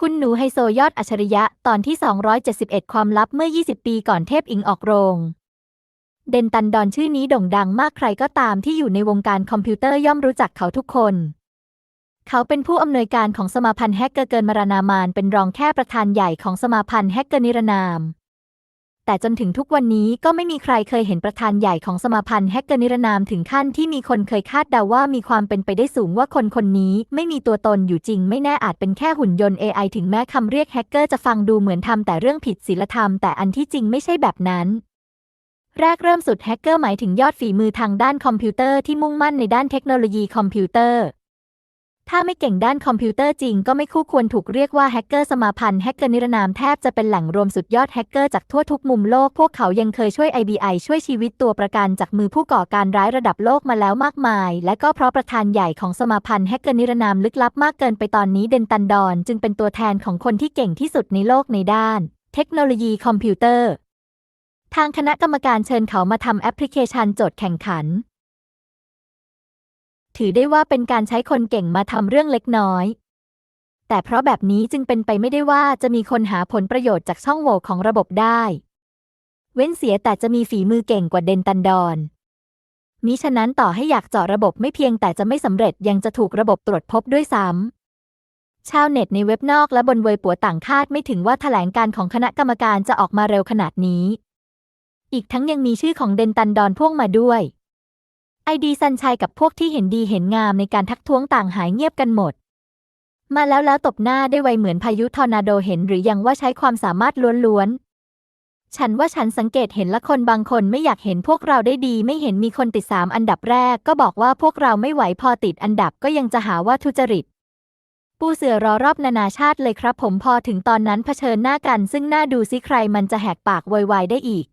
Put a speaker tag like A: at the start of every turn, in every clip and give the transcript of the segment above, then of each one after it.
A: คุณหนูไฮโซยอดอัจฉริยะตอนที่ 271 ความลับเมื่อ 20 ปีก่อนเทพอิงออกโรง เดนตันดอนชื่อนี้โด่งดังมากใครก็ตามที่อยู่ในวงการคอมพิวเตอร์ย่อมรู้จักเขาทุกคน เขาเป็นผู้อำนวยการของสมาพันธ์แฮกเกอร์เกินมารานามานเป็นรองแค่ประธานใหญ่ของสมาพันธ์แฮกเกอร์นิรนาม แต่จนถึงทุกวันนี้ก็ไม่มีใครเคยเห็นประธานใหญ่ของสมาพันธ์แฮกเกอร์นิรนามถึงขั้นที่มีคนเคยคาดเดาว่ามีความเป็นไปได้สูงว่าคนคนนี้ไม่มีตัวตนอยู่จริง ไม่แน่อาจเป็นแค่หุ่นยนต์ AI ถึงแม้คำเรียกแฮกเกอร์จะฟังดูเหมือนทำแต่เรื่องผิดศีลธรรมแต่อันที่จริงไม่ใช่แบบนั้นแรกเริ่มสุดแฮกเกอร์หมายถึงยอดฝีมือทางด้านคอมพิวเตอร์ที่มุ่งมั่นในด้านเทคโนโลยีคอมพิวเตอร์ ถ้าไม่เก่งด้านคอมพิวเตอร์จริงก็ไม่คู่ควรถูกเรียกว่าแฮกเกอร์สมาพันธ์แฮกเกอร์นิรนามแทบจะเป็นแหล่งรวมสุดยอดแฮกเกอร์จากทั่วทุกมุมโลก พวกเขายังเคยช่วย IBI ช่วยชีวิตตัวประกันจากมือผู้ก่อการร้ายระดับโลกมาแล้วมากมาย และก็เพราะประธานใหญ่ของสมาพันธ์แฮกเกอร์นิรนามลึกลับมากเกินไปตอนนี้เดนตันดอน จึงเป็นตัวแทนของคนที่เก่งที่สุดในโลกในด้าน เทคโนโลยีคอมพิวเตอร์ ทางคณะกรรมการเชิญเขามาทำแอปพลิเคชันโจทย์แข่งขัน ถือได้ว่าเป็นการใช้คนเก่งมาทำเรื่องเล็กน้อย แต่เพราะแบบนี้จึงเป็นไปไม่ได้ว่าจะมีคนหาผลประโยชน์จากช่องโหว่ของระบบได้ เว้นเสียแต่จะมีฝีมือเก่งกว่าเดนตันดอนมิฉะนั้นต่อให้อยากเจาะระบบไม่เพียงแต่จะไม่สำเร็จยังจะถูกระบบตรวจพบด้วยซ้ำ ชาวเน็ตในเว็บนอกและบนเวยปัวต่างคาดไม่ถึงว่าแถลงการของคณะกรรมการจะออกมาเร็วขนาดนี้ อีกทั้งยังมีชื่อของเดนตันดอนพ่วงมาด้วย ไอดีซันชัยกับพวกที่เห็นดีเห็นงามในการทักท้วงต่างหายเงียบกันหมด มาแล้วแล้วตบหน้าได้ไวเหมือนพายุทอร์นาโดเห็นหรือยังว่าใช้ความสามารถล้วนๆ ฉันว่าฉันสังเกตเห็นละคนบางคนไม่อยากเห็นพวกเราได้ดี ไม่เห็นมีคนติดสามอันดับแรก ก็บอกว่าพวกเราไม่ไหวพอติดอันดับก็ยังจะหาว่าทุจริต ปูเสือรอรอบนานาชาติเลยครับ ผมพอถึงตอนนั้นเผชิญหน้ากัน ซึ่งน่าดูซิใครมันจะแหกปากโวยวายได้อีก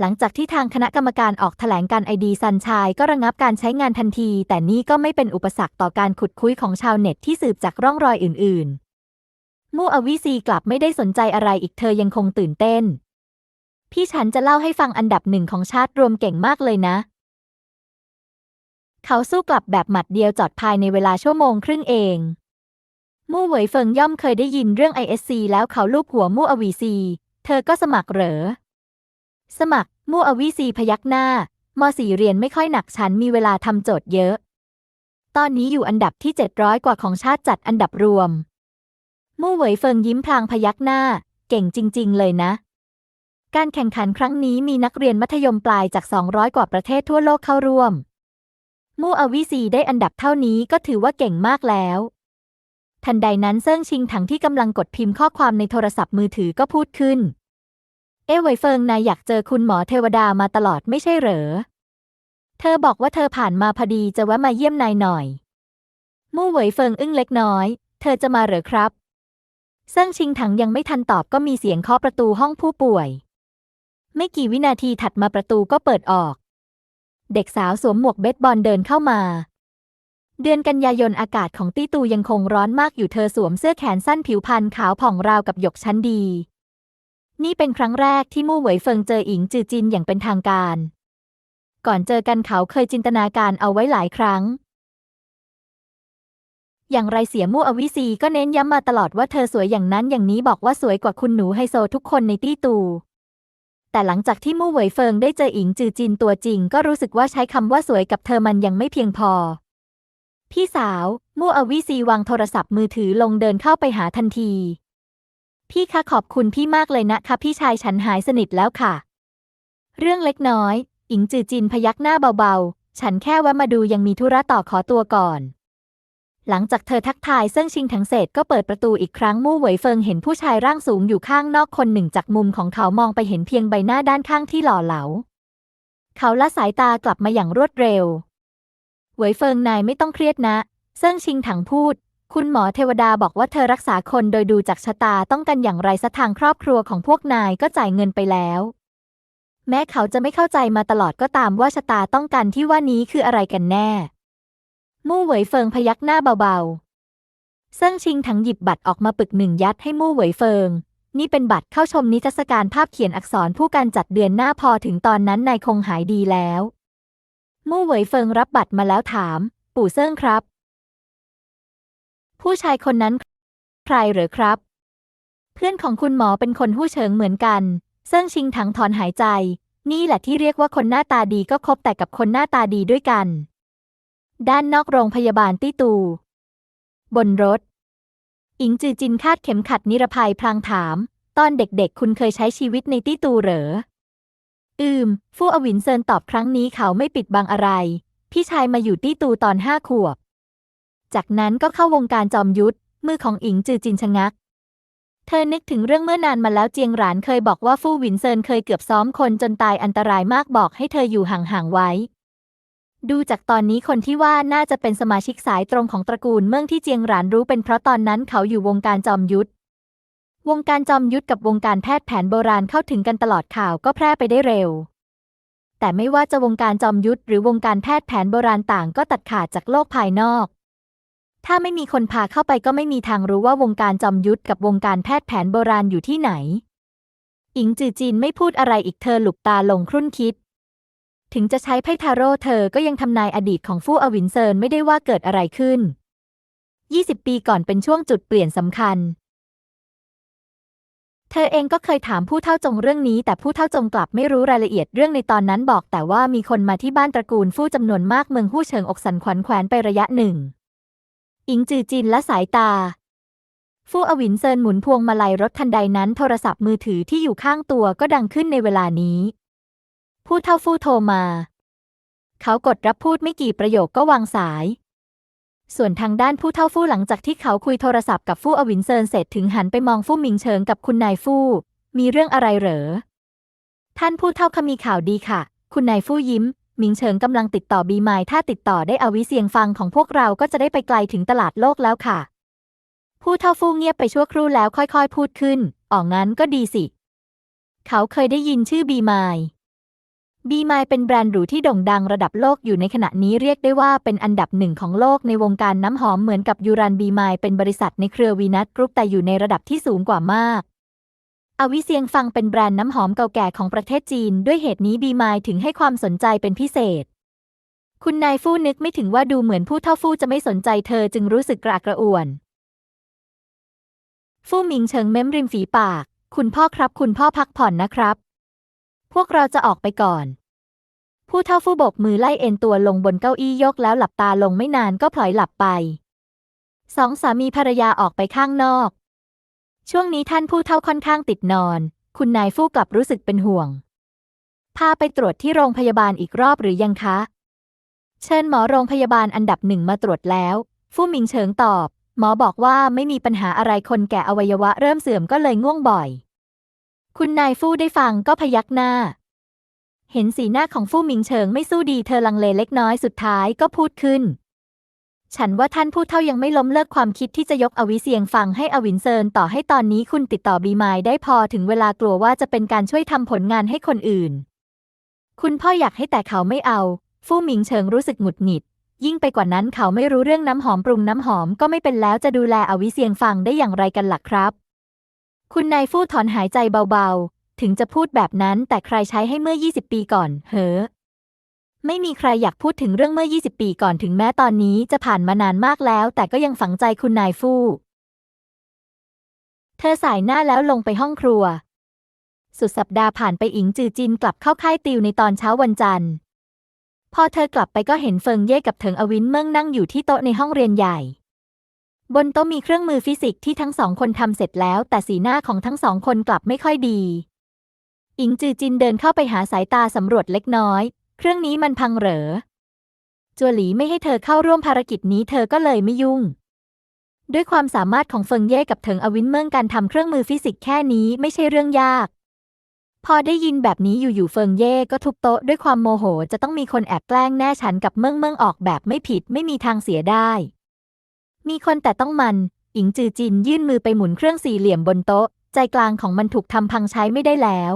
A: หลังจากที่ทางคณะกรรมการออกแถลงการไอดีซันชายก็ระงับการใช้งานทันที แต่นี่ก็ไม่เป็นอุปสรรคต่อการขุดคุยของชาวเน็ตที่สืบจากร่องรอยอื่น ๆ มู่อวิซีกลับไม่ได้สนใจอะไรอีกเธอยังคงตื่นเต้น พี่ฉันจะเล่าให้ฟังอันดับหนึ่งของชาติรวมเก่งมากเลยนะ เขาสู้กลับแบบหมัดเดียวจอดภายในเวลาชั่วโมงครึ่งเอง มู่เหวยเฟิงย่อมเคยได้ยินเรื่อง ISC แล้วเขาลูบหัวมู่อวีซี เธอก็สมัครเหรอ สมัคร มู่อวีซีพยักหน้ามสี่เรียนไม่ค่อยหนักฉันมีเวลาทำโจทย์เยอะ ตอนนี้อยู่อันดับที่ 700 กว่าของชาติจัดอันดับรวม มู่เหวยเฟิงยิ้มพลางพยักหน้า เก่งจริง ๆ เลยนะ การแข่งขันครั้งนี้มีนักเรียนมัธยมปลายจาก 200 กว่าประเทศทั่วโลกเข้าร่วม มู่อวิซีได้อันดับเท่านี้ก็ถือว่าเก่งมากแล้ว ทันใดนั้นเซิ่งชิงถังที่กำลังกดพิมพ์ข้อความในโทรศัพท์มือถือก็พูดขึ้น เอ้ไวเฟิงนายอยากเจอคุณหมอเทวดามาตลอดไม่ใช่เหรอ เธอบอกว่าเธอผ่านมาพอดีจะแวะมาเยี่ยมนายหน่อย มู่เหวยเฟิงอึ้งเล็กน้อย เธอจะมาเหรอครับเซิ่งชิงถังยังไม่ทันตอบก็มีเสียงเคาะประตูห้องผู้ป่วย ไม่กี่วินาทีถัดมาประตูก็เปิดออก เด็กสาวสวมหมวกเบสบอลเดินเข้ามา เดือนกันยายนอากาศของตี้ตูยังคงร้อนมากอยู่เธอสวมเสื้อแขนสั้นผิวพรรณขาวผ่องราวกับหยกชั้นดี นี่เป็นครั้งแรกที่มู่เหวยเฟิงเจออิงจือจินอย่างเป็นทางการ ก่อนเจอกันเขาเคยจินตนาการเอาไว้หลายครั้ง อย่างไรเสียมู่อวิซีก็เน้นย้ำมาตลอดว่าเธอสวยอย่างนั้นอย่างนี้บอกว่าสวยกว่าคุณหนูไฮโซทุกคนในตี้ตูแต่หลังจากที่มู่เหวยเฟิงได้เจออิงจือจินตัวจริง ก็รู้สึกว่าใช้คำว่าสวยกับเธอมันยังไม่เพียงพอ พี่สาว มู่อวิซีวางโทรศัพท์มือถือลงเดินเข้าไปหาทันที พี่คะขอบคุณพี่มากเลยนะคะพี่ชายฉันหายสนิทแล้วค่ะ เรื่องเล็กน้อย อิงจือจินพยักหน้าเบาๆ ฉันแค่แวะมาดูยังมีธุระต่อขอตัวก่อน หลังจากเธอทักทายเซิ่งชิงถังเสร็จก็เปิดประตูอีกครั้งมู่เหวยเฟิงเห็นผู้ชายร่างสูงอยู่ข้างนอกคนหนึ่งจากมุมของเขามองไปเห็นเพียงใบหน้าด้านข้างที่หล่อเหลา เขาละสายตากลับมาอย่างรวดเร็วเหวยเฟิงนายไม่ต้องเครียดนะเซิ่งชิงถังพูด คุณหมอเทวดาบอกว่าเธอรักษาคนโดยดูจากชะตาต้องกันอย่างไรสัทางครอบครัวของพวกนายก็จ่ายเงินไปแล้ว แม้เขาจะไม่เข้าใจมาตลอดก็ตามว่าชะตาต้องกันที่ว่านี้คืออะไรกันแน่ มู่เหวยเฟิงพยักหน้าเบาๆเซิ่งชิงถังหยิบบัตรออกมาปึกหนึ่งยัดให้มู่เหวยเฟิง นี่เป็นบัตรเข้าชมนิทรรศการภาพเขียนอักษรผู้การจัดเดือนหน้าพอถึงตอนนั้นนายคงหายดีแล้ว มู่เหวยเฟิงรับบัตรมาแล้วถาม ปู่เซิ่งครับ ผู้ชายคนนั้น ใครเหรอครับ เพื่อนของคุณหมอเป็นคนหู้เฉิงเหมือนกันเซิ่งชิงถังถอนหายใจ นี่แหละที่เรียกว่าคนหน้าตาดีก็คบแต่กับคนหน้าตาดีด้วยกัน ด้านนอกโรงพยาบาลตี้ตู บนรถ อิงจือจินคาดเข็มขัดนิรภัยพลางถาม ตอนเด็กๆ คุณเคยใช้ชีวิตในตี้ตูเหรอ อืม ฟู่อวินเซินตอบครั้งนี้เขาไม่ปิดบังอะไร พี่ชายมาอยู่ตี้ตูตอนห้าขวบ จากนั้นก็เข้าวงการจอมยุทธมือของอิงจือจินชะงัก เธอนึกถึงเรื่องเมื่อนานมาแล้วเจียงหรานเคยบอกว่าฟู่หวินเซินเคยเกือบซ้อมคนจนตายอันตรายมากบอกให้เธออยู่ห่างๆไว้ ดูจากตอนนี้คนที่ว่าน่าจะเป็นสมาชิกสายตรงของตระกูลเมืองที่เจียงหรานรู้เป็นเพราะตอนนั้นเขาอยู่วงการจอมยุทธวงการจอมยุทธกับวงการแพทย์แผนโบราณเข้าถึงกันตลอดข่าวก็แพร่ไปได้เร็ว แต่ไม่ว่าจะวงการจอมยุทธหรือวงการแพทย์แผนโบราณต่างก็ตัดขาดจากโลกภายนอก ถ้าไม่มีคนพาเข้าไปก็ไม่มีทางรู้ว่าวงการจอมยุทธกับวงการแพทย์แผนโบราณอยู่ที่ไหน อิงจือจีนไม่พูดอะไรอีกเธอหลุบตาลงครุ่นคิด ถึงจะใช้ไพ่ทาโร่เธอก็ยังทำนายอดีตของฟู่อวินเซินไม่ได้ว่าเกิดอะไรขึ้น 20 ปีก่อนเป็นช่วงจุดเปลี่ยนสำคัญ เธอเองก็เคยถามผู้เฒ่าจงเรื่องนี้ แต่ผู้เฒ่าจงกลับไม่รู้รายละเอียดเรื่องในตอนนั้นบอกแต่ว่ามีคนมาที่บ้านตระกูลฟู่จำนวนมากเมืองหู้เฉิงอกสันขวัญแขวนไประยะหนึ่ง อิงจือจินและสายตา ฟู่อวินเซินหมุนพวงมาลัยรถทันใดนั้นโทรศัพท์มือถือที่อยู่ข้างตัวก็ดังขึ้นในเวลานี้ ผู้เฒ่าฟู่โทรมา เขากดรับพูดไม่กี่ประโยคก็วางสาย ส่วนทางด้านผู้เฒ่าฟู่หลังจากที่เขาคุยโทรศัพท์กับฟู่อวินเซินเสร็จถึงหันไปมองฟู่หมิงเฉิงกับคุณนายฟู่มีเรื่องอะไรเหรอ ท่านผู้เฒ่าคมีข่าวดีค่ะ คุณนายฟู่ยิ้ม หมิงเฉิงกำลังติดต่อบีไมายถ้าติดต่อได้อวิเสียงฟังของพวกเราก็จะได้ไปไกลถึงตลาดโลกแล้วค่ะ ผู้เฒ่าฟู่เงียบไปชั่วครู่แล้วค่อยๆ พูดขึ้นอ๋องั้นก็ดีสิ เขาเคยได้ยินชื่อบีไมายบีมายเป็นแบรนด์หรูที่โด่งดังระดับโลกอยู่ในขณะนี้เรียกได้ว่าเป็นอันดับหนึ่งของโลกในวงการน้ำหอมเหมือนกับยูรันบีมายเป็นบริษัทในเครือวีนัสกรุ๊ปแต่อยู่ในระดับที่สูงกว่ามาก อวิเซียงฟังเป็นแบรนด์น้ำหอมเก่าแก่ของประเทศจีน ด้วยเหตุนี้บีมายถึงให้ความสนใจเป็นพิเศษ คุณนายฟู่นึกไม่ถึงว่าดูเหมือนผู้เท่าฟู่จะไม่สนใจเธอจึงรู้สึกกระอักกระอ่วน ฟู่หมิงเฉิงเม้มริมฝีปาก คุณพ่อครับคุณพ่อพักผ่อนนะครับ พวกเราจะออกไปก่อน ผู้เท่าฟู่โบกมือไล่เอ็นตัวลงบนเก้าอี้ยกแล้วหลับตาลงไม่นานก็พลอยหลับไปสองสามีภรรยาออกไปข้างนอก ช่วงนี้ท่านผู้เท่าค่อนข้างติดนอน คุณนายฟู่กลับรู้สึกเป็นห่วง พาไปตรวจที่โรงพยาบาลอีกรอบหรือยังคะ เชิญหมอโรงพยาบาลอันดับหนึ่งมาตรวจแล้ว ฟู่มิงเฉิงตอบ หมอบอกว่าไม่มีปัญหาอะไรคนแก่อวัยวะเริ่มเสื่อมก็เลยง่วงบ่อย คุณนายฟู่ได้ฟังก็พยักหน้า เห็นสีหน้าของฟู่มิงเฉิงไม่สู้ดีเธอลังเลเล็กน้อยสุดท้ายก็พูดขึ้น ฉันว่าท่านผู้เท่ายังไม่ล้มเลิกความคิดที่จะยกอวิเซียงฟังให้อวินเซินต่อให้ตอนนี้คุณติดต่อบีมายได้พอถึงเวลากลัวว่าจะเป็นการช่วยทำผลงานให้คนอื่น คุณพ่ออยากให้แต่เขาไม่เอา ฟู่หมิงเฉิงรู้สึกหงุดหงิด ยิ่งไปกว่านั้นเขาไม่รู้เรื่องน้ำหอมปรุงน้ำหอมก็ไม่เป็นแล้วจะดูแลอวิเซียงฟังได้อย่างไรกันหล่ะครับ คุณนายฟู่ถอนหายใจเบาๆ ถึงจะพูดแบบนั้นแต่ใครใช้ให้เมื่อ 20 ปีก่อนเฮ้อ ไม่มีใครอยากพูดถึงเรื่องเมื่อ 20 ปีก่อนถึงแม้ตอนนี้จะผ่านมานานมากแล้ว แต่ก็ยังฝังใจคุณนายฟู่ เธอสายหน้าแล้วลงไปห้องครัว สุดสัปดาห์ผ่านไปอิงจือจินกลับเข้าค่ายติวในตอนเช้าวันจันทร์ พอเธอกลับไปก็เห็นเฟิงเย่กับเถิงอวินเมิ่งนั่งอยู่ที่โต๊ะในห้องเรียนใหญ่ บนโต๊ะมีเครื่องมือฟิสิกส์ที่ทั้งสองคนทำเสร็จแล้ว แต่สีหน้าของทั้งสองคนกลับไม่ค่อยดีอิงจือจินเดินเข้าไปหาสายตาสำรวจเล็กน้อย เครื่องนี้มันพังเหรอ จัวหลีไม่ให้เธอเข้าร่วมภารกิจนี้เธอก็เลยไม่ยุ่ง ด้วยความสามารถของเฟิงเย่กับเถิงอวินเมิ่งการทำเครื่องมือฟิสิกส์แค่นี้ไม่ใช่เรื่องยาก พอได้ยินแบบนี้อยู่ๆเฟิงเย่ก็ทุบโต๊ะด้วยความโมโหจะต้องมีคนแอบแกล้งแน่ฉันกับเมิ่งเมิ่งออกแบบไม่ผิดไม่มีทางเสียได้ มีคนแต่ต้องมัน อิงจือจินยื่นมือไปหมุนเครื่องสี่เหลี่ยมบนโต๊ะ ใจกลางของมันถูกทำพังใช้ไม่ได้แล้ว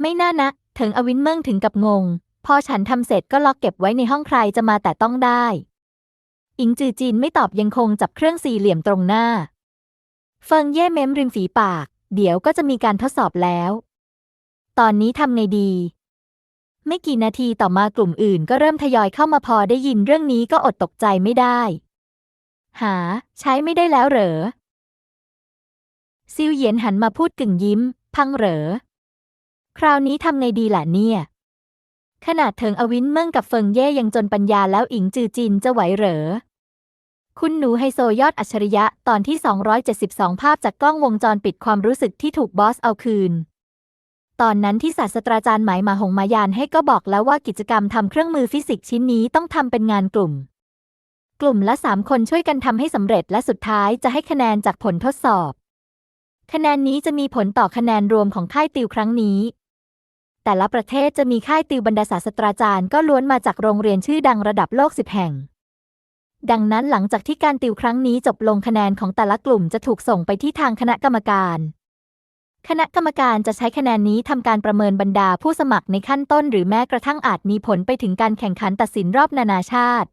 A: ไม่น่านะเถิงอวินเมิ่งถึงกับงง พอฉันทำเสร็จก็ล็อกเก็บไว้ในห้องใครจะมาแต่ต้องได้ อิงจือจินไม่ตอบยังคงจับเครื่องสี่เหลี่ยมตรงหน้า เฟิงเย่เม้มริมฝีปาก เดี๋ยวก็จะมีการทดสอบแล้ว ตอนนี้ทำไงดี ไม่กี่นาทีต่อมากลุ่มอื่นก็เริ่มทยอยเข้ามาพอได้ยินเรื่องนี้ก็อดตกใจไม่ได้ หา ใช้ไม่ได้แล้วเหรอ ซิวเหยียนหันมาพูดกึ่งยิ้ม พังเหรอ คราวนี้ทำไงดีล่ะเนี่ย ขนาดเถิงอวินเมิ่งกับเฟิงเย่ยังจนปัญญาแล้วอิงจือจินจะไหวเหรอ คุณหนูไฮโซยอดอัจฉริยะตอนที่ 272 ภาพจากกล้องวงจรปิดความรู้สึกที่ถูกบอสเอาคืน ตอนนั้นที่ศาสตราจารย์หมายมาหงมายานให้ก็บอกแล้วว่ากิจกรรมทำเครื่องมือฟิสิกส์ชิ้นนี้ต้องทำเป็นงานกลุ่ม กลุ่มละสามคนช่วยกันทำให้สำเร็จและสุดท้ายจะให้คะแนนจากผลทดสอบ คะแนนนี้จะมีผลต่อคะแนนรวมของค่ายติวครั้งนี้ แต่ละประเทศจะมีค่ายติวบรรดาศาสตราจารย์ก็ล้วนมาจากโรงเรียนชื่อดังระดับโลกสิบแห่ง ดังนั้นหลังจากที่การติวครั้งนี้จบลงคะแนนของแต่ละกลุ่มจะถูกส่งไปที่ทางคณะกรรมการ คณะกรรมการจะใช้คะแนนนี้ทำการประเมินบรรดาผู้สมัครในขั้นต้น หรือแม้กระทั่งอาจมีผลไปถึงการแข่งขันตัดสินรอบนานาชาติ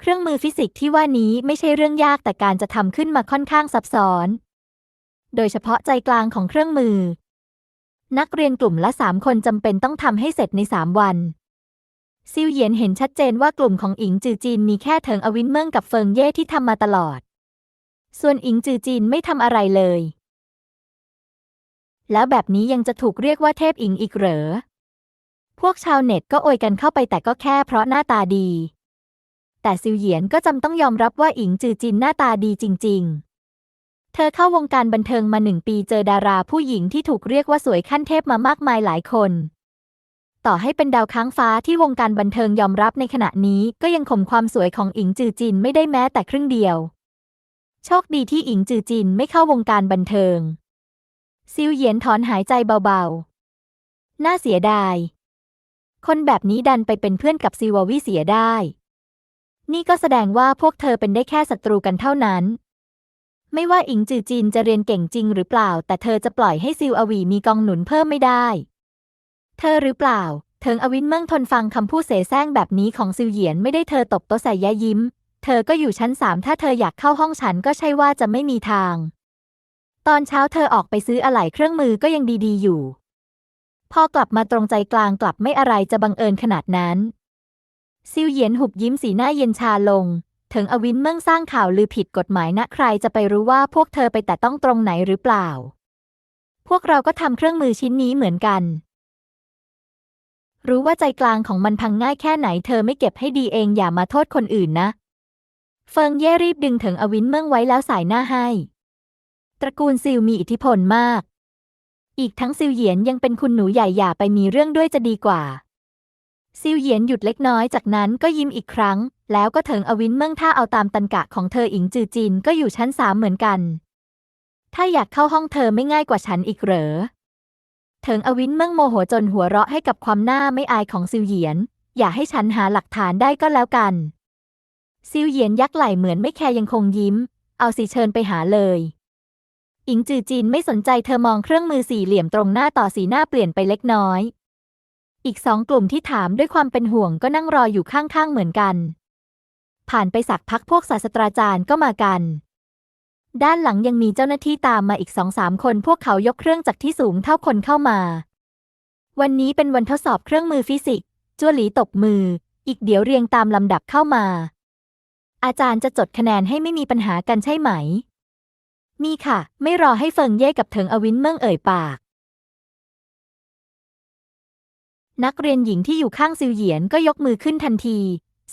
A: เครื่องมือฟิสิกส์ที่ว่านี้ไม่ใช่เรื่องยากแต่การจะทำขึ้นมาค่อนข้างซับซ้อน โดยเฉพาะใจกลางของเครื่องมือ นักเรียนกลุ่มละสามคนจำเป็นต้องทำให้เสร็จในสามวัน ซิวเหยียนเห็นชัดเจนว่ากลุ่มของอิงจือจีนมีแค่เถิงอวินเมิ่งกับเฟิงเย่ที่ทำมาตลอด ส่วนอิงจือจีนไม่ทำอะไรเลย แล้วแบบนี้ยังจะถูกเรียกว่าเทพอิงอีกเหรอ พวกชาวเน็ตก็โอยกันเข้าไปแต่ก็แค่เพราะหน้าตาดี แต่ซิวเหยียนก็จำต้องยอมรับว่าอิงจือจินหน้าตาดีจริง ๆ เธอเข้าวงการบันเทิงมาหนึ่งปีเจอดาราผู้หญิงที่ถูกเรียกว่าสวยขั้นเทพมามากมายหลายคน ต่อให้เป็นดาวค้างฟ้าที่วงการบันเทิงยอมรับในขณะนี้ก็ยังข่มความสวยของอิงจือจินไม่ได้แม้แต่ครึ่งเดียว โชคดีที่อิงจือจินไม่เข้าวงการบันเทิง ซิวเหยียนถอนหายใจเบาๆ น่าเสียดาย คนแบบนี้ดันไปเป็นเพื่อนกับซิววิเสียได้ นี่ก็แสดงว่าพวกเธอเป็นได้แค่ศัตรูกันเท่านั้น ไม่ว่าอิงจือจีนจะเรียนเก่งจริงหรือเปล่า แต่เธอจะปล่อยให้ซิวอวีมีกองหนุนเพิ่มไม่ได้ เธอหรือเปล่า เถิงอวินเมิ่งทนฟังคำพูดเสแสร้งแบบนี้ของซิวเหยียนไม่ได้เธอตบโต๊ะใส่ยะยิ้ม เธอก็อยู่ชั้นสามถ้าเธออยากเข้าห้องฉันก็ใช่ว่าจะไม่มีทาง ตอนเช้าเธอออกไปซื้ออะไหล่เครื่องมือก็ยังดีๆอยู่ พอกลับมาตรงใจกลางกลับไม่อะไรจะบังเอิญขนาดนั้นซิวเหยียนหุบยิ้มสีหน้าเย็นชาลง ถิงอวินเมิ่งสร้างข่าวลือผิดกฎหมายนะใครจะไปรู้ว่าพวกเธอไปแต่ต้องตรงไหนหรือเปล่า พวกเราก็ทำเครื่องมือชิ้นนี้เหมือนกัน รู้ว่าใจกลางของมันพังง่ายแค่ไหนเธอไม่เก็บให้ดีเองอย่ามาโทษคนอื่นนะ เฟิงเย่รีบดึงเถิงอวินเมิ่งไว้แล้วสายหน้าให้ ตระกูลซิวมีอิทธิพลมาก อีกทั้งซิวเหยียนยังเป็นคุณหนูใหญ่อย่าไปมีเรื่องด้วยจะดีกว่าซิวเหยียนหยุดเล็กน้อยจากนั้นก็ยิ้มอีกครั้ง แล้วก็เถิงอวินเมิ่งถ้าเอาตามตันกะของเธออิงจือจินก็อยู่ชั้นสามเหมือนกัน ถ้าอยากเข้าห้องเธอไม่ง่ายกว่าฉันอีกเหรอ เถิงอวินเมิ่งโมโหจนหัวเราะให้กับความหน้าไม่อายของซิวเหยียน อย่าให้ฉันหาหลักฐานได้ก็แล้วกัน ซิวเหยียนยักไหล่เหมือนไม่แคร์ยังคงยิ้ม เอาสิเชิญไปหาเลย อิงจือจีนไม่สนใจเธอมองเครื่องมือสี่เหลี่ยมตรงหน้าต่อสีหน้าเปลี่ยนไปเล็กน้อยอีกสองกลุ่มที่ถามด้วยความเป็นห่วงก็นั่งรออยู่ข้างๆเหมือนกัน ผ่านไปสักพักพวกศาสตราจารย์ก็มากัน ด้านหลังยังมีเจ้าหน้าที่ตามมาอีกสองสามคนพวกเขายกเครื่องจากที่สูงเท่าคนเข้ามา วันนี้เป็นวันทดสอบเครื่องมือฟิสิกส์จั่วหลีตบมือ อีกเดี๋ยวเรียงตามลำดับเข้ามา อาจารย์จะจดคะแนนให้ไม่มีปัญหากันใช่ไหม มีค่ะ ไม่รอให้เฟิงเย่กับเถิงอวินเมิ่งเอ่ยปาก นักเรียนหญิงที่อยู่ข้างซิวเหยียนก็ยกมือขึ้นทันที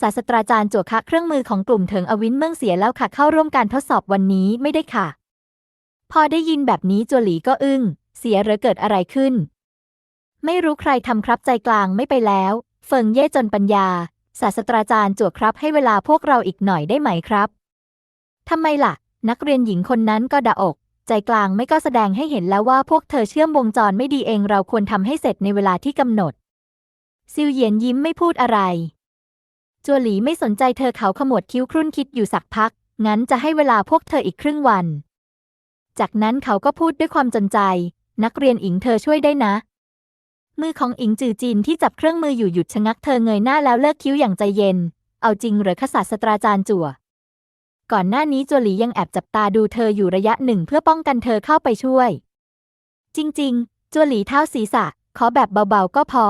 A: ศาสตราจารย์จั่วคะเครื่องมือของกลุ่มเถิงอวินเมิ่งเสียแล้วค่ะเข้าร่วมการทดสอบวันนี้ไม่ได้ค่ะ พอได้ยินแบบนี้จัวหลีก็อึ้ง เสียหรือเกิดอะไรขึ้น ไม่รู้ใครทำครับใจกลางไม่ไปแล้ว เฟิงเย่จนปัญญา ศาสตราจารย์จั่วครับให้เวลาพวกเราอีกหน่อยได้ไหมครับทำไมล่ะ นักเรียนหญิงคนนั้นก็ด่าอก ใจกลางไม่ก็แสดงให้เห็นแล้วว่าพวกเธอเชื่อมวงจรไม่ดีเองเราควรทำให้เสร็จในเวลาที่กำหนดซิวเหยียนยิ้มไม่พูดอะไร จัวหลีไม่สนใจเธอเขาขมวดคิ้วครุ่นคิดอยู่สักพัก งั้นจะให้เวลาพวกเธออีกครึ่งวัน จากนั้นเขาก็พูดด้วยความจนใจ นักเรียนอิงเธอช่วยได้นะ มือของอิงจือจีนที่จับเครื่องมืออยู่หยุดชะงักเธอเงยหน้าแล้วเลิกคิ้วอย่างใจเย็น เอาจริงเหรือขศาสตราจารย์จั่ว ก่อนหน้านี้จัวหลียังแอบจับตาดูเธออยู่ระยะหนึ่งเพื่อป้องกันเธอเข้าไปช่วย จริง ๆ จัวหลีเท้าศีรษะ ขอแบบเบาๆก็พอ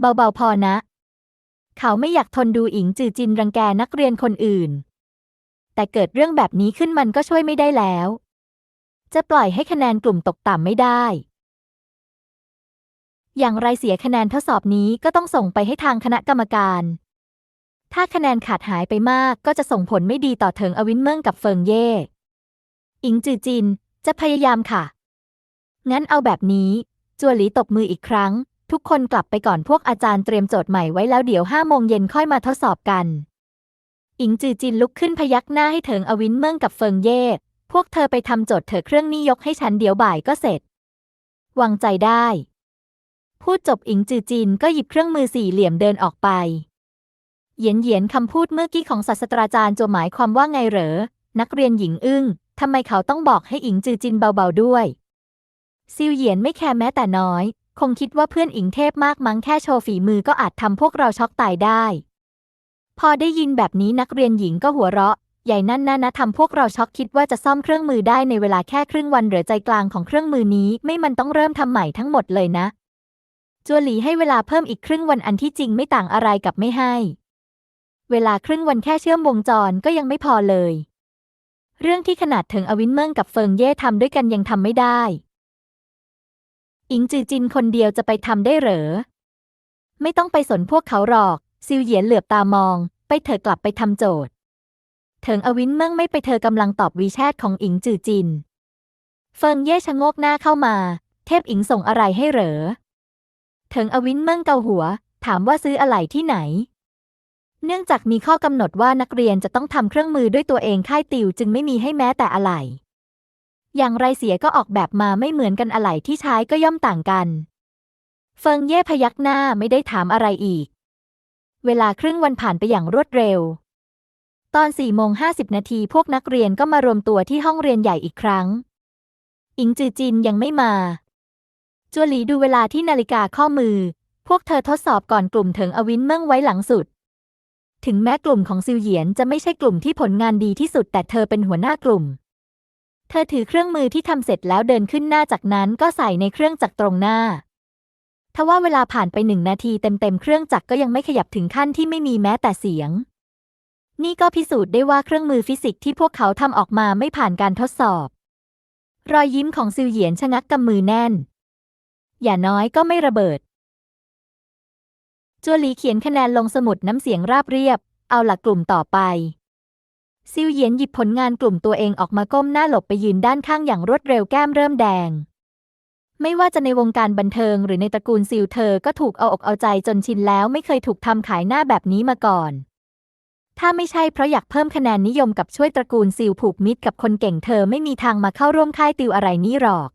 A: เบาๆพอนะ เขาไม่อยากทนดูอิงจือจินรังแกนักเรียนคนอื่น แต่เกิดเรื่องแบบนี้ขึ้นมันก็ช่วยไม่ได้แล้ว จะปล่อยให้คะแนนกลุ่มตกต่ำไม่ได้ อย่างไรเสียคะแนนทดสอบนี้ก็ต้องส่งไปให้ทางคณะกรรมการ ถ้าคะแนนขาดหายไปมากก็จะส่งผลไม่ดีต่อเถิงอวินเมิงกับเฟิงเย่ อิงจือจินจะพยายามค่ะ งั้นเอาแบบนี้ จัวหลีตบมืออีกครั้ง ทุกคนกลับไปก่อนพวกอาจารย์เตรียมโจทย์ใหม่ไว้แล้วเดี๋ยวห้าโมงเย็นค่อยมาทดสอบกัน อิงจือจินลุกขึ้นพยักหน้าให้เถิงอวินเมิงกับเฟิงเย่พวกเธอไปทำโจทย์เถอเครื่องนี้ยกให้ฉันเดี๋ยวบ่ายก็เสร็จ วางใจได้ พูดจบอิงจือจินก็หยิบเครื่องมือสี่เหลี่ยมเดินออกไป เหยียนเหยียนคำพูดเมื่อกี้ของศาสตราจารย์จะหมายความว่าไงเหรอ นักเรียนหญิงอึ้งทำไมเขาต้องบอกให้อิงจือจินเบาๆด้วย ซิวเหยียนไม่แคร์แม้แต่น้อย คงคิดว่าเพื่อนอิงเทพมากมั้งแค่โชว์ฝีมือก็อาจทำพวกเราช็อกตายได้ พอได้ยินแบบนี้นักเรียนหญิงก็หัวเราะ ใหญ่นั่นนะนะทำพวกเราช็อกคิดว่าจะซ่อมเครื่องมือได้ในเวลาแค่ครึ่งวันเหรือใจกลางของเครื่องมือนี้ไม่มันต้องเริ่มทำใหม่ทั้งหมดเลยนะจัวหลีให้เวลาเพิ่มอีกครึ่งวันอันที่จริงไม่ต่างอะไรกับไม่ให้ เวลาครึ่งวันแค่เชื่อมวงจรก็ยังไม่พอเลย เรื่องที่ขนาดถึงอวินเมิงกับเฟิงเย่ทำด้วยกันยังทำไม่ได้ อิงจือจินคนเดียวจะไปทำได้เหรอ ไม่ต้องไปสนพวกเขาหรอก ซิวเหยียนเหลือบตามอง ไปเธอกลับไปทำโจทย์เถิงอวินเมิงไม่ไปเธอกำลังตอบวีแชทของอิงจือจิน เฟิงเย่ชะโงกหน้าเข้ามา เทพอิงส่งอะไรให้เหรอ เถิงอวินเมิงเกาหัว ถามว่าซื้ออะไรที่ไหน เนื่องจากมีข้อกำหนดว่านักเรียนจะต้องทำเครื่องมือด้วยตัวเองค่ายติวจึงไม่มีให้แม้แต่อะไหล่ อย่างไรเสียก็ออกแบบมาไม่เหมือนกันอะไหล่ที่ใช้ก็ย่อมต่างกัน เฟิงเย่พยักหน้าไม่ได้ถามอะไรอีก เวลาครึ่งวันผ่านไปอย่างรวดเร็ว ตอน4โมง50นาทีพวกนักเรียนก็มารวมตัวที่ห้องเรียนใหญ่อีกครั้ง อิงจือจินยังไม่มา จัวหลีดูเวลาที่นาฬิกาข้อมือ พวกเธอทดสอบก่อนกลุ่มเถิงอวินเมิ่งไว้หลังสุดถึงแม้กลุ่มของซิวเหยียนจะไม่ใช่กลุ่มที่ผลงานดีที่สุดแต่เธอเป็นหัวหน้ากลุ่ม ธอถือเครื่องมือที่ทำเสร็จแล้วเดินขึ้นหน้าจากนั้นก็ใส่ในเครื่องจักรตรงหน้า ทว่าเวลาผ่านไปหนึ่งนาทีเต็มๆเครื่องจักรก็ยังไม่ขยับถึงขั้นที่ไม่มีแม้แต่เสียง นี่ก็พิสูจน์ได้ว่าเครื่องมือฟิสิกส์ที่พวกเขาทำออกมาไม่ผ่านการทดสอบ รอยยิ้มของซิวเหยียนชะงักกำมือแน่น อย่าน้อยก็ไม่ระเบิด จัวหลีเขียนคะแนนลงสมุดน้ำเสียงราบเรียบ เอาหลักกลุ่มต่อไป ซิวเหยียนหยิบผลงานกลุ่มตัวเองออกมาก้มหน้าหลบไปยืนด้านข้างอย่างรวดเร็วแก้มเริ่มแดง ไม่ว่าจะในวงการบันเทิงหรือในตระกูลซิวเธอก็ถูกเอาอกเอาใจจนชินแล้วไม่เคยถูกทำขายหน้าแบบนี้มาก่อน ถ้าไม่ใช่เพราะอยากเพิ่มคะแนนนิยมกับช่วยตระกูลซิลผูกมิตรกับคนเก่งเธอไม่มีทางมาเข้าร่วมค่ายติวอะไรนี้หรอก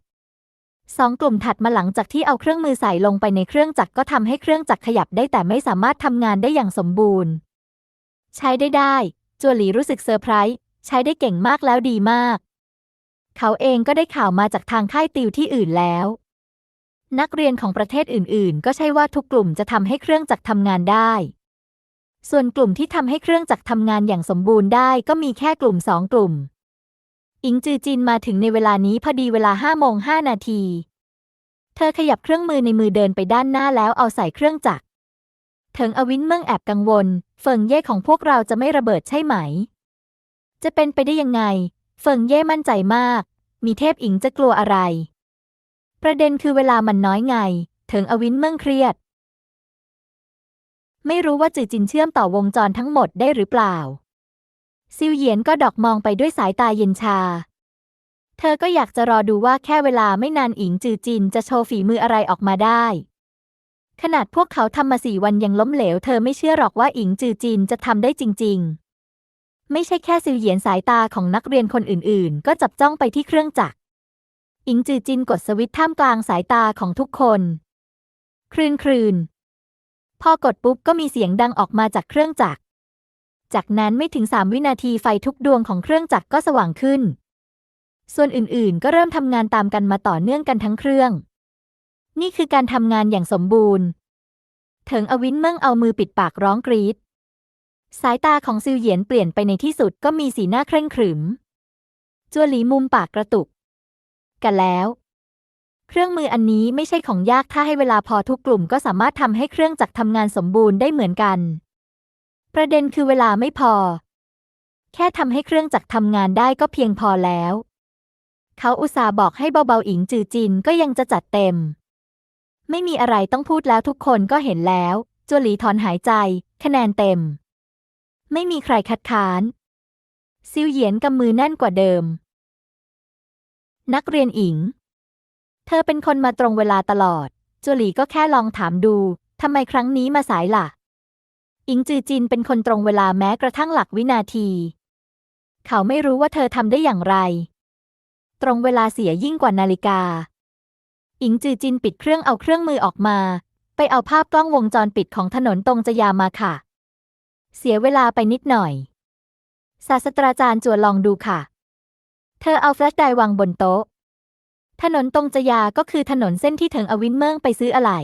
A: สองกลุ่มถัดมาหลังจากที่เอาเครื่องมือใส่ลงไปในเครื่องจักรก็ทำให้เครื่องจักรขยับได้แต่ไม่สามารถทำงานได้อย่างสมบูรณ์ ใช้ได้ได้ จัวหลีรู้สึกเซอร์ไพรส์ใช้ได้เก่งมากแล้วดีมาก เขาเองก็ได้ข่าวมาจากทางค่ายติวที่อื่นแล้ว นักเรียนของประเทศอื่น ๆ ก็ใช่ว่าทุกกลุ่มจะทำให้เครื่องจักรทำงานได้ ส่วนกลุ่มที่ทำให้เครื่องจักรทำงานอย่างสมบูรณ์ได้ก็มีแค่กลุ่มสองกลุ่ม อิงจือจินมาถึงในเวลานี้พอดีเวลาห้าโมงห้านาที เธอขยับเครื่องมือในมือเดินไปด้านหน้าแล้วเอาใส่เครื่องจักร เถิงอวินเมิ่งแอบกังวล เฟิงเย่ของพวกเราจะไม่ระเบิดใช่ไหม จะเป็นไปได้ยังไง เฟิงเย่มั่นใจมาก มีเทพอิงจะกลัวอะไร ประเด็นคือเวลามันน้อยไง เถิงอวินเมิ่งเครียด ไม่รู้ว่าจือจินเชื่อมต่อวงจรทั้งหมดได้หรือเปล่า ซิวเหยียนก็ดอกมองไปด้วยสายตาเย็นชา เธอก็อยากจะรอดูว่าแค่เวลาไม่นานอิงจือจินจะโชว์ฝีมืออะไรออกมาได้ ขนาดพวกเขาทำมาสี่วันยังล้มเหลวเธอไม่เชื่อหรอกว่าอิงจือจินจะทำได้จริง ๆ ไม่ใช่แค่ซิวเหยียนสายตาของนักเรียนคนอื่นๆ ก็จับจ้องไปที่เครื่องจักร อิงจือจินกดสวิตช์ท่ามกลางสายตาของทุกคนครืนครืนพอกดปุ๊บก็มีเสียงดังออกมาจากเครื่องจักร จากนั้นไม่ถึงสามวินาทีไฟทุกดวงของเครื่องจักรก็สว่างขึ้น ส่วนอื่นๆ ก็เริ่มทำงานตามกันมาต่อเนื่องกันทั้งเครื่อง นี่คือการทำงานอย่างสมบูรณ์ เถิงอวินเมิ่งเอามือปิดปากร้องกรีด สายตาของซิวเหยียนเปลี่ยนไปในที่สุดก็มีสีหน้าเคร่งขรึม จัวหลีมุมปากกระตุก กันแล้ว เครื่องมืออันนี้ไม่ใช่ของยากถ้าให้เวลาพอทุกกลุ่มก็สามารถทำให้เครื่องจักรทำงานสมบูรณ์ได้เหมือนกัน ประเด็นคือเวลาไม่พอ แค่ทำให้เครื่องจักรทำงานได้ก็เพียงพอแล้ว เขาอุตส่าห์บอกให้เบาๆอิงจือจินก็ยังจะจัดเต็ม ไม่มีอะไรต้องพูดแล้วทุกคนก็เห็นแล้วจัวหลีถอนหายใจ คะแนนเต็ม ไม่มีใครคัดค้าน ซิวเหยียนกำมือแน่นกว่าเดิม นักเรียนอิง เธอเป็นคนมาตรงเวลาตลอดจัวหลีก็แค่ลองถามดูทำไมครั้งนี้มาสายล่ะ อิงจือจินเป็นคนตรงเวลาแม้กระทั่งหลักวินาที เขาไม่รู้ว่าเธอทำได้อย่างไร ตรงเวลาเสียยิ่งกว่านาฬิกา อิงจือจินปิดเครื่องเอาเครื่องมือออกมา ไปเอาภาพกล้องวงจรปิดของถนนตรงจยามาค่ะ เสียเวลาไปนิดหน่อย ศาสตราจารย์จวนลองดูค่ะ เธอเอาแฟลชไดร์วางบนโต๊ะ ถนนตรงจยาก็คือถนนเส้นที่เถิงอวินเมืองไปซื้ออะไหล่